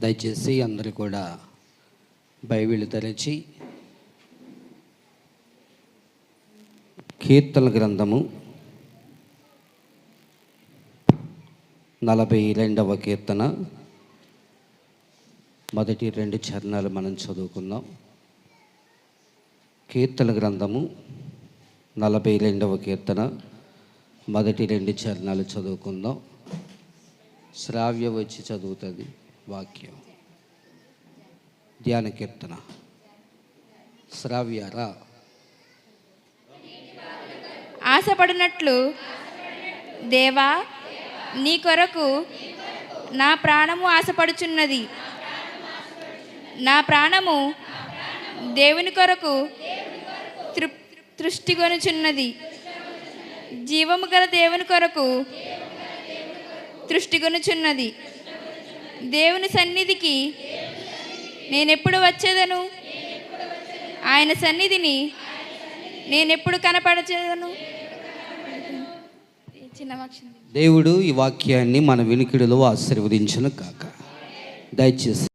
దయచేసి అందరూ కూడా బైబిల్ తెరచి కీర్తన గ్రంథము నలభై రెండవ కీర్తన. మొదటి రెండు చరణాలు మనం చదువుకుందాం. కీర్తన గ్రంథము నలభై రెండవ కీర్తన. మొదటి రెండు చరణాలు చదువుకుందాం. శ్రావ్య వచ్చి చదువుతుంది. వాక్యం. ధ్యాన కీర్తన. శ్రావ్యరా. ఆశపడినట్లు దేవా నీ కొరకు నా ప్రాణము ఆశపడుచున్నది. నా ప్రాణము దేవుని కొరకు తృ తృష్టిగొనుచున్నది జీవము గల దేవుని కొరకు తృష్టిగొనుచున్నది దేవుని సన్నిధికి నేనెప్పుడు వచ్చేదను? ఆయన సన్నిధిని నేనెప్పుడు కనపడచేదను? చిన్న దేవుడు ఈ వాక్యాన్ని మన వినికిడిలో ఆశీర్వదించను కాక. దయచేసి